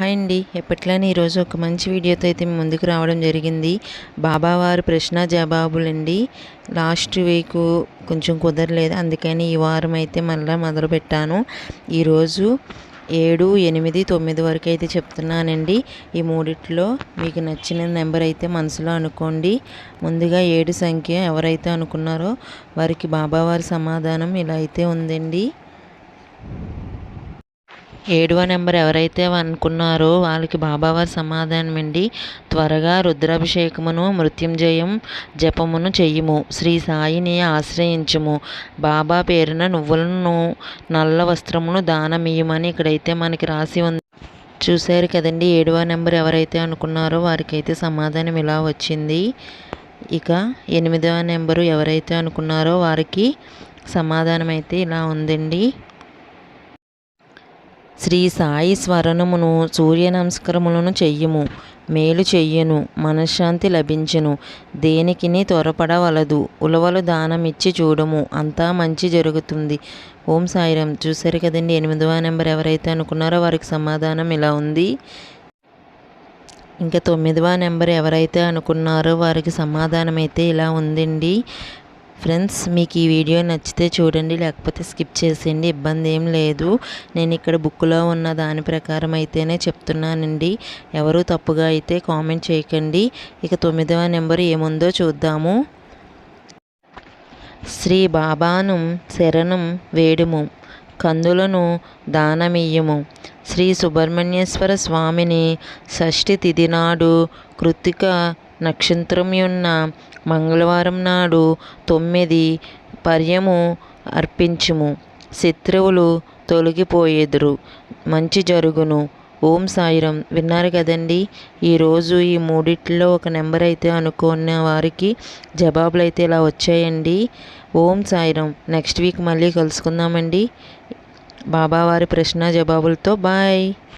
Hi అండి. ఎప్పట్లానే ఈరోజు ఒక మంచి వీడియోతో అయితే ముందుకు రావడం జరిగింది. బాబావారు ప్రశ్న జవాబులండి. లాస్ట్ వీక్ కొంచెం కుదరలేదు. అందుకని ఈ వారం అయితే మళ్ళీ మొదలుపెట్టాను ఈరోజు ఏడు ఎనిమిది తొమ్మిది వరకు అయితే చెప్తున్నానండి. ఈ మూడిట్లో మీకు నచ్చిన నెంబర్ అయితే మనసులో అనుకోండి. ముందుగా ఏడు సంఖ్య ఎవరైతే అనుకున్నారో వారికి బాబావారి సమాధానం ఇలా అయితే ఉందండి. ఏడవ నెంబర్ ఎవరైతే అనుకున్నారో వాళ్ళకి బాబావారి సమాధానం అండి. త్వరగా రుద్రాభిషేకమును మృత్యుంజయం జపమును చెయ్యము శ్రీ సాయిని ఆశ్రయించము. బాబా పేరున నువ్వులను నల్ల వస్త్రమును దానమియ్యమని ఇక్కడైతే మనకి రాసి ఉంది. చూశారు కదండి ఏడవ నెంబర్ ఎవరైతే అనుకున్నారో వారికి అయితే సమాధానం ఇలా వచ్చింది. ఇక ఎనిమిదవ నెంబరు ఎవరైతే అనుకున్నారో వారికి సమాధానం అయితే ఇలా ఉందండి. శ్రీ సాయి స్మరణమును సూర్య నమస్కారములను చెయ్యము మేలు చెయ్యను మనశ్శాంతి లభించును దేనికిని త్వరపడవలదు ఉలవలు దానమిచ్చి చూడము అంతా మంచి జరుగుతుంది. ఓం సాయిరం చూసారు కదండి ఎనిమిదవ నెంబర్ ఎవరైతే అనుకున్నారో వారికి సమాధానం ఇలా ఉంది. ఇంకా తొమ్మిదవ నెంబర్ ఎవరైతే అనుకున్నారో వారికి సమాధానం అయితే ఇలా ఉందండి. ఫ్రెండ్స్ మీకు ఈ వీడియో నచ్చితే చూడండి లేకపోతే స్కిప్ చేసేయండి ఇబ్బంది ఏం లేదు. నేను ఇక్కడ బుక్లో ఉన్న దాని ప్రకారం అయితేనే చెప్తున్నానండి. ఎవరు తప్పుగా అయితే కామెంట్ చేయకండి. ఇక తొమ్మిదవ నెంబర్ ఏముందో చూద్దాము. శ్రీ బాబాను శరణం వేడుము కందులను దానమియ్యము. శ్రీ సుబ్రహ్మణ్యేశ్వర స్వామిని షష్ఠి తిథి నాడు కృతిక నక్షత్రం ఉన్న మంగళవారం నాడు తొమ్మిది పర్యము అర్పించుము. శత్రువులు తొలగిపోయేదురు. మంచి జరుగును. ఓం సాయిరం. విన్నారు కదండి? ఈరోజు ఈ మూడిట్లో ఒక నెంబర్ అయితే అనుకున్న వారికి జవాబులు అయితే ఇలా వచ్చాయండి. ఓం సాయిరం. నెక్స్ట్ వీక్ మళ్ళీ కలుసుకుందామండి. బాబావారి ప్రశ్న జవాబులతో బాయ్.